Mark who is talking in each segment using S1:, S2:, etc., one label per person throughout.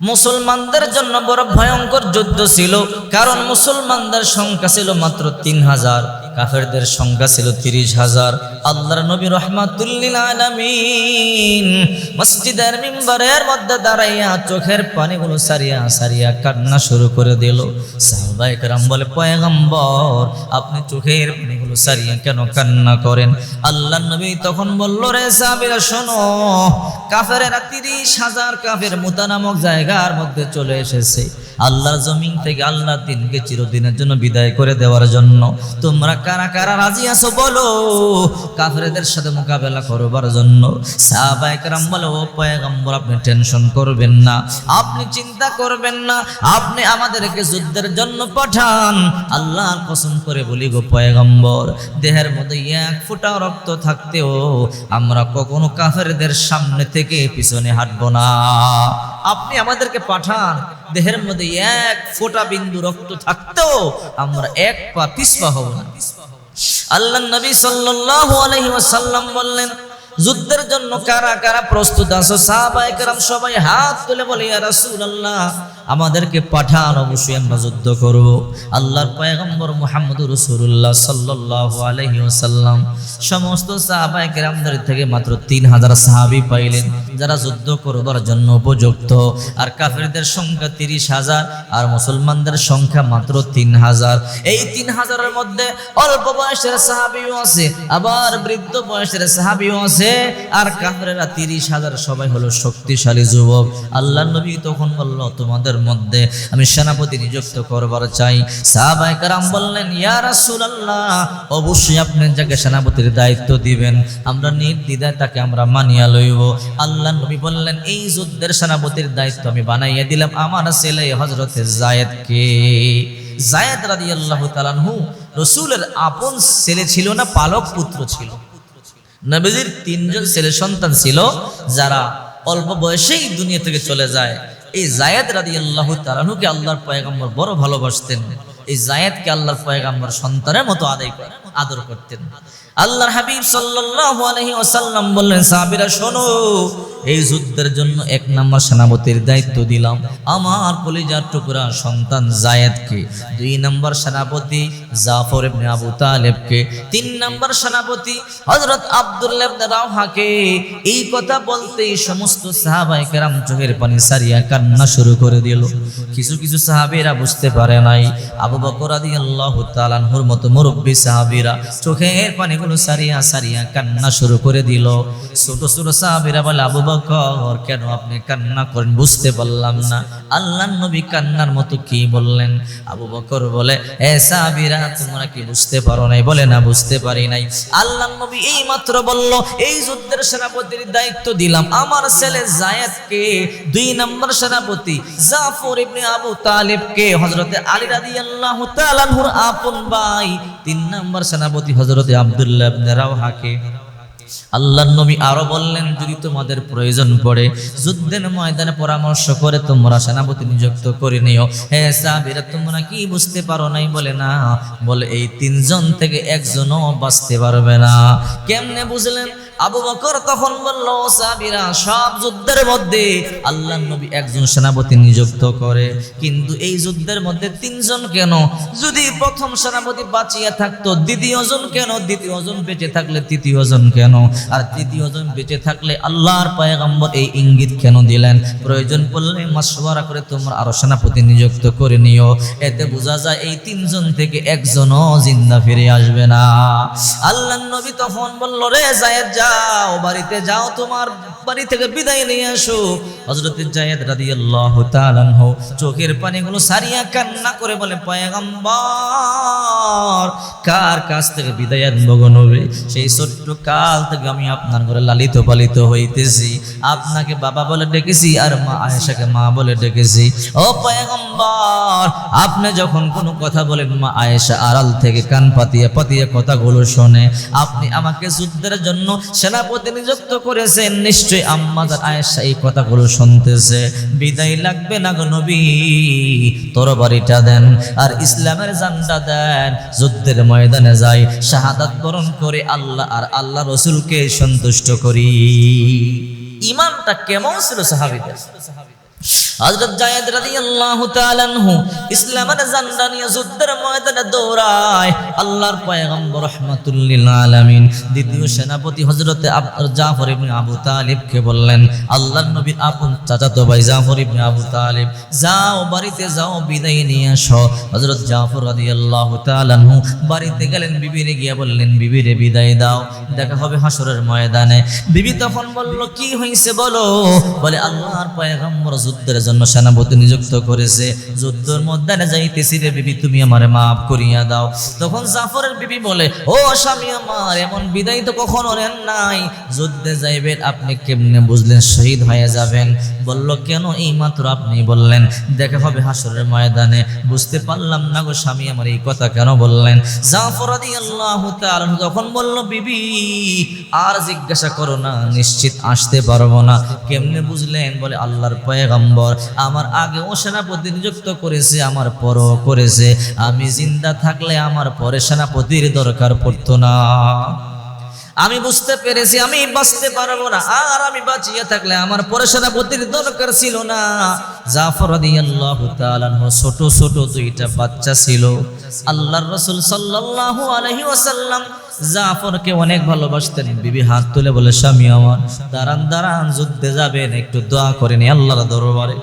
S1: মুসলমানদের জন্য বড় ভয়ঙ্কর যুদ্ধ ছিল, কারণ মুসলমানদের সংখ্যা ছিল মাত্র তিন হাজার, কাফেরদের সংখ্যা ছিল তিরিশ হাজার। আল্লাহর নবী রহমাতুল্লিল আলামিন মসজিদের মিম্বরের মধ্যে দাঁড়াইয়া চোখের পানিগুলো সারিয়া সারিয়া কান্না শুরু করে দিল। সাহবাই কেরাম বলে, পয়গম্বর, আপনি চোখের পানিগুলো সারিয়া কেন কান্না করেন? আল্লাহ নবী তখন বলল, রে সাহাবীরা, শোনো, কাফেরেরা তিরিশ হাজার কাফের মুতা নামক জায়গার মধ্যে চলে এসেছে। আল্লাহর জমিন থেকে আল্লাহর দিনকে চিরদিনের জন্য বিদায় করে দেওয়ার জন্য। তোমরা কারা কারা রাজি আছো বলো। কাফেরদের সাথে মোকাবেলা করবার জন্য। বলো আপনি টেনশন করবেন না। আপনি চিন্তা করবেন না। আপনি আমাদেরকে যুদ্ধের জন্য পাঠান। আল্লাহর কসম করে বলি গো পয়গম্বর দেহের মধ্যে এক ফোঁটা রক্ত থাকতেও আমরা কখনো কাফেরদের সামনে থেকে পিছনে হাঁটবো না। আপনি আমাদেরকে পাঠান, দেহের মধ্যে এক ফোঁটা বিন্দু রক্ত থাকতেও আমরা এক পা পিছপা হব না। আল্লাহ নবী সাল্লাল্লাহু আলাইহি ওয়াসাল্লাম বললেন, যুদ্ধের জন্য কারা কারা প্রস্তুত আছো? সাহাবায়ে কেরাম সবাই হাত তুলে বলে, ইয়া রাসূলুল্লাহ আমাদেরকে পাঠান অবশ্যই আমরা যুদ্ধ করব। আল্লাহর পয়গম্বর মুহাম্মদুর রাসূলুল্লাহ সাল্লাল্লাহু আলাইহি ওয়াসাল্লাম। সমস্ত সাহাবায়ে কেরামদের থেকে মাত্র তিন হাজার সাহাবী পাইলেন, যারা যুদ্ধ করবার জন্য উপযুক্ত। আর কাফেরদের সংখ্যা তিরিশ হাজার, আর মুসলমানদের সংখ্যা মাত্র তিন হাজার। এই তিন হাজারের মধ্যে অল্প বয়সের সাহাবিও আছে, আবার বৃদ্ধ বয়সের সাহাবিও আছে, আর কাফেরেরা তিরিশ হাজার সবাই হলো শক্তিশালী যুবক। আল্লাহ নবী তখন বলল, তোমাদের মধ্যে আমি সেনাপতি নিযুক্ত করবার চাই। সাহাবাই কারাম বললেন, ইয়া রাসূলুল্লাহ, অবশ্যই আপনি যাকে সেনাপতির দায়িত্ব দিবেন, আমরা নির্দ্বিধায় তাকে আমরা মানিয়া লইব। আল্লাহ নবী বললেন, এই যুদ্ধের সেনাপতির দায়িত্ব আমি বানাইয়া দিলাম, আমার ছেলে হজরতে জায়েদকে জায়েদ রাদিয়াল্লাহু তাআলাহু রসুলের আপন ছেলে ছিল না, পালক পুত্র ছিল। নবীজির তিনজন ছেলে সন্তান ছিল, যারা অল্প বয়সেই দুনিয়া থেকে চলে যায়। এই জায়েদ রাদি আল্লাহ তালানুকে আল্লাহর পয়গম্বর বড় ভালোবাসতেন। এই জায়েদকে আল্লাহর পয়গাম্বর সন্তানের মতো আদায় করে আদর করতেন। আল্লাহর হাবিব সাল্লাল্লাহু আলাইহি ওয়াসাল্লাম বললেন, সাহাবীরা, শোনো, এই যুদ্ধের জন্য এক নম্বর সেনাপতির দায়িত্ব দিলাম। আমার কলিজার টুকরা সন্তান জায়েদকে, দুই নম্বর সেনাপতি জাফর ইবনে আবু তালেবকে, তিন নম্বর সেনাপতি হযরত আব্দুল্লাহ ইবনে রাওহাকে। এই কথা বলতেই সমস্ত সাহাবায়ে কেরাম চোখের পানি সারিয়া কান্না শুরু করে দিল। কিছু কিছু সাহাবীরা বুঝতে পারে নাই, আবু বুঝতে পারলাম না। কান্নার মতো কি বললেন? আবু বলে, এ তোমরা কি বুঝতে পারো নাই? বলে, না, বুঝতে পারি নাই। নবী বলল, এই যুদ্ধের সেনাপতির দায়িত্ব দিলাম। আমার ছেলে দুই নম্বর সেনাপতি জাফর ইবনে আবু তালিবকে, হযরতে আলী রাদিয়াল্লাহু তাআলা আনহুর আপন ভাই। তিন নম্বর সেনাপতি হযরতে আব্দুল্লাহ ইবনে রাওহাকে। আল্লাহ নবী আরও বললেন, যদি তোমাদের প্রয়োজন পড়ে, যুদ্ধের ময়দানে পরামর্শ করে তোমরা সেনাপতি নিযুক্ত করে নিও। হে সাবিরা তোমরা কি বুঝতে পারো নাই? বলে, না। বলে, এই তিনজন থেকে একজনও বাঁচতে পারবে না। কেমনে বুঝলেন? আবু বকর তখন বলল সাবিরা সব যুদ্ধের মধ্যে আল্লাহ নবী একজন সেনাপতি নিযুক্ত করে, কিন্তু এই যুদ্ধের মধ্যে তিনজন কেন? যদি প্রথম সেনাপতি বাঁচিয়ে থাকতো দ্বিতীয় জন কেন? দ্বিতীয় জন বেঁচে থাকলে তৃতীয় জন কেন? আর তৃতীয় জন বেঁচে থাকলে আল্লাহর পায়গাম্বর এই ইঙ্গিত কেন দিলেন? প্রয়োজন পড়লে মাসওয়ারা করে তোমরা আরও সেনাপতি নিযুক্ত করে নিও। এতে বোঝা যায় এই তিনজন থেকে একজনও জিন্দা ফিরে আসবে না। আল্লাহ নবী তখন বলল, রে জায়েদ, যাও, বাড়িতে যাও, তোমার বাড়ি থেকে বিদায় নিয়ে আসো হযরত জায়েদ রাদিয়াল্লাহু তাআলা চোখের পানিগুলো সারিয়া কান্না করে বলে, পয়গম্বর, কার কাছ থেকে বিদায় আনব নবী? সেই ছোট্ট কাল থেকে আমি আপনার ঘরে লালিত পালিত হইতেছি। আপনাকে বাবা বলে ডেকেছি আর মা আয়েশাকে মা বলে ডেকেছি। ও পয়গম্বর, আপনি যখন কোনো কথা বলেন, মা আয়েশা আড়াল থেকে কান পাতিয়ে পাতিয়ে কথাগুলো শোনে। আপনি আমাকে যুদ্ধের জন্য সেনাপতি নিযুক্ত করেছেন, নিশ্চয়ই আম্মাজার আয়েশা এই কথাগুলো শুনতেছে। বিদায় লাগবে না গো নবী, তরবারিটা দেন আর ইসলামের জান্ডা দেন। যুদ্ধের ময়দানে যাই, শাহাদাত বরণ করে আল্লাহ আর আল্লাহ রসুলকে সন্তুষ্ট করি। ইমানটা কেমন ছিল সাহাবিদের? হযরত জায়েদ রাদিয়াল্লাহু তাআলা আনহু ইসলামের নিয়ে যুদ্ধের ময়দানে দৌড়ায়। আল্লাহর পয়গম্বর লিল আলামিন। দ্বিতীয় সেনাপতি হযরত জাফর ইবনে আবু বললেন, আল্লাহর নবীর আপন চাচাতো ভাই জাফর ইবনে আবু তালিব, যাও বাড়িতে যাও, বিদায় নিয়ে আসো। হযরত জাফর রাদিয়াল্লাহু তাআলা আনহু বাড়িতে গেলেন, বিবিরে গিয়ে বললেন, বিবিরে বিদায় দাও, দেখা হবে হাসরের ময়দানে। বিবি তখন বলল, কি হয়েছে বলো? বলে, আল্লাহর পয়গম্বর যুদ্ধের জন্য সেনাপতি নিযুক্ত করেছে। যুদ্ধের মধ্যে যাইতেছি রে বিবি, তুমি আমার মাফ করিয়া দাও। তখন জাফরের বিবি বলে, ও স্বামী আমার, এমন বিদায় তো কখনো নেন নাই। যুদ্ধে যাইবেন, আপনি কেমনে বুঝলেন? শহীদ হয়ে যাবেন। বলল, কেন? এই মাত্র আপনি বললেন। দেখা হবে হাসরের ময়দানে। বুঝতে পারলাম না গো স্বামী আমার, এই কথা কেন বললেন? জাফর রাদিয়াল্লাহু তাআলা তখন বলল, বিবি, আর জিজ্ঞাসা করো না, নিশ্চিত আসতে পারব না। কেমনে বুঝলেন? বলে, আল্লাহর পয়গম্বর, আমার আগে ও সেনাপতি নিযুক্ত করেছে, আমার পরও করেছে। আমি জিন্দা থাকলে আমার পরে সেনাপতির দরকার পড়তো না। আমি বুঝতে পেরেছি, আমি বাঁচতে পারব না, আর আমি বাঁচিয়ে থাকলে আমার পরে সেনাপতির দরকার ছিল না। জাফর আনহু ছোট ছোট দুইটা বাচ্চা ছিল। আল্লাহর রসুল সাল্লাল্লাহু আলহি ওয়াসাল্লাম জাফরকে অনেক ভালোবাসতেন। বিবি হাত তুলে বলে, স্বামী আমার, দাঁড়ান দাঁড়ান, যুদ্ধে যাবেন, একটু দোয়া করেনি আল্লাহর দরবারে।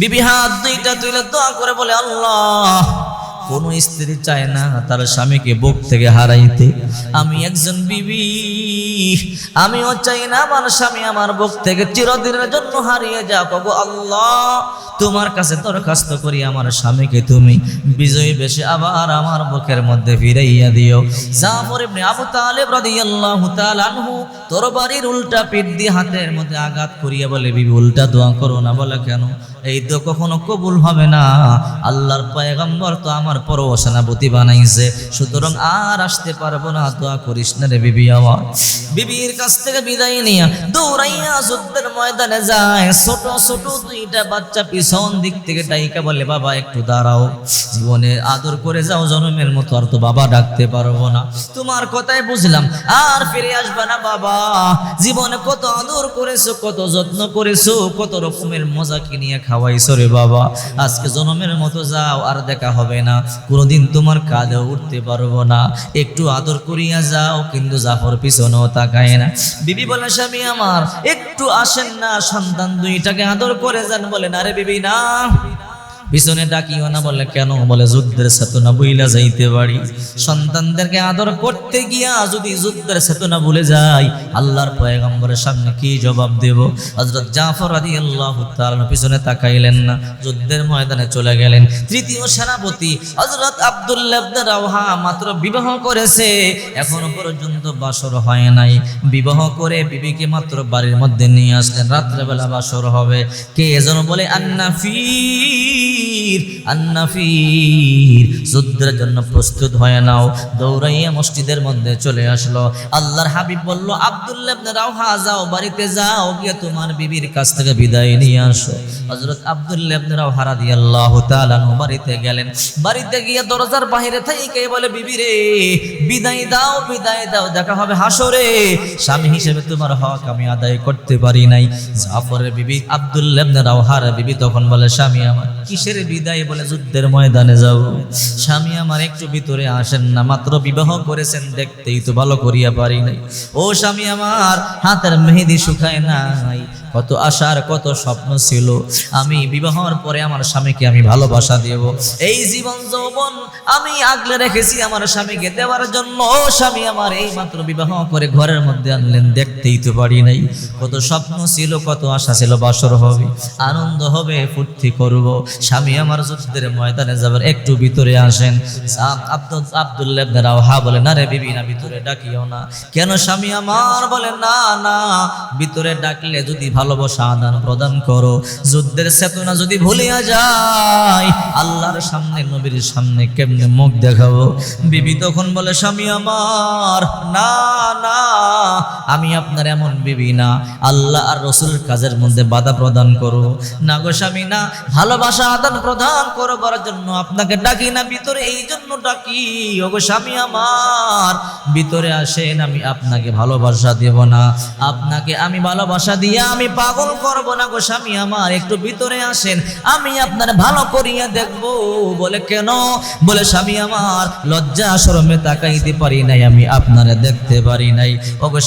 S1: বিবি হাত দুইটা তুলে দোয়া করে বলে, আল্লাহ কোন স্ত্রী চায় না তার স্বামীকে বুক থেকে হারাইতে। আমি একজন বিবি, আমিও চাই না আমার স্বামী আমার বুক থেকে চিরদিনের জন্য হারিয়ে যা গো আল্লাহ, তোমার কাছে দরখাস্ত করি আমার স্বামীকে তুমি। বিজয়ী বেশে আবার আমার বুকের মধ্যে ফিরাইয়া দিও। জাফর ইবনে আবু তালিব রাদিয়াল্লাহু তাআলা আনহু তরবারির উল্টা পিঠ দিয়ে হাতের মধ্যে আঘাত করিয়া বলে, বিবি, উল্টা দোয়া করো না, বলে কেন? এই তো কখনো কবুল হবে না। আল্লাহর পয়গম্বর তো আমার পরও সেনাপতি বানাইছে। সুতরাং আর আসতে পারব না, দোয়া করিস না রে বিবি আমার। বিবির কাছ থেকে বিদায় নিয়ে দৌড়াইয়া যুদ্ধের ময়দানে যায়। ছোট ছোট দুইটা বাচ্চা পিছন দিক থেকে ডাইকা বলে, বাবা, একটু দাঁড়াও। জীবনে আদর করে যাও, জনমের মতো আর তো বাবা ডাকতে পারব না। তোমার কথাই বুঝলাম, আর ফিরে আসবে না বাবা। জীবনে কত আদর করেছ, কত যত্ন করেছ, কত রকমের মজা কিনিয়ে খাওয়াইছো রে বাবা, আজকে জনমের মতো যাও, আর দেখা হবে না। কোনোদিন তোমার কাঁধে উঠতে পারব না। একটু আদর করিয়া যাও, কিন্তু জাফর পিছনেও তাকায় না। বিবি বলে, স্বামী আমার, একটু আসেন না, সন্তান দুইটাকে আদর করে যান। বলে, না রে বিবি, না। পিছনে ডাকিও না, বলে, কেন? বলে, যুদ্ধের চেতনা বইলা যাইতে পারি। সন্তানদেরকে আদর করতে গিয়া যদি যুদ্ধের চেতনা ভুলে যাই, আল্লাহর পয়গম্বরের সামনে কি জবাব দেব? হযরত জাফর রাদিয়াল্লাহু তাআলা পিছনে তাকাইলেন না, যুদ্ধের ময়দানে চলে গেলেন। তৃতীয় সেনাপতি ইবনে রাওহা মাত্র বিবাহ করেছে, এখনও পর্যন্ত বাসর হয় নাই। বিবাহ করে বিবিকে মাত্র বাড়ির মধ্যে নিয়ে আসলেন, রাত্রেবেলা বাসর হবে। কে যেন বলে বাড়িতে গিয়ে গেলেন। বাড়িতে গিয়ে দরজার বাইরে থেকে বলে বিবি রে বিদায় দাও বিদায় দাও, দেখা হবে হাসরে। স্বামী হিসেবে তোমার হক আমি আদায় করতে পারি নাই। বিবি রাওহার বিবি তখন বলে, স্বামী, আমার কিসের বিদায় বলে যুদ্ধের ময়দানে যাও স্বামী আমার একটু ভিতরে আসেন না, মাত্র বিবাহ করেছেন, দেখতেই তো ভালো করিয়া পারি নাই। ও স্বামী আমার, হাতের মেহেদি শুকায় নাই। কত আশার, কত স্বপ্ন ছিল। আমি বিবাহর পরে আমার স্বামীকে আমি ভালোবাসা দেব। এই জীবন যৌবন আমি আগলে রেখেছি আমার স্বামীকে দেওয়ার জন্য। স্বামী আমার এই মাত্র বিবাহ করে ঘরের মধ্যে আনলেন, দেখতেই তো পারি নাই। কত স্বপ্ন ছিল, কত আশা ছিল, বাসর হবে, আনন্দ হবে, ফুর্তি করব। স্বামী আমার যুদ্ধের ময়দানে যাবার একটু ভিতরে আসেন। আব্দুল আব্দুল্লাহ রাওহা বলে, না রে বিবি, না ভিতরে ডাকিও না। কেন স্বামী আমার বলে, না না, ভিতরে ডাকলে যদি ভালোবাসা আদান প্রদান করো। যুদ্ধের চেতনা যদি ভুলিয়া যায়, আল্লাহর সামনে, নবীর সামনে কেমনে মুখ দেখাবো? বিবি তখন বলে, স্বামী আমার, না না, আমি আপনার এমন বিবি না। আল্লাহ আর রসুল কাজের মধ্যে বাধা প্রদান করো। না গো স্বামী, না, ভালোবাসা আদান প্রদান করবার জন্য আপনাকে ডাকি না, ভিতরে এই জন্য ডাকি ওগো স্বামী আমার, ভিতরে আসেন, আমি আপনাকে ভালোবাসা দেব না। আপনাকে আমি ভালোবাসা দিয়ে আমি পাগল করব না গো স্বামী আমার, একটু ভিতরে আসেন। আমি আপনার ভালো করিয়া দেখব। বলে, কেন? বলে, স্বামী আমার, লজ্জা শরমে তাকাইতে পারি নাই, আমি আপনারে দেখতে পারি নাই। ওগো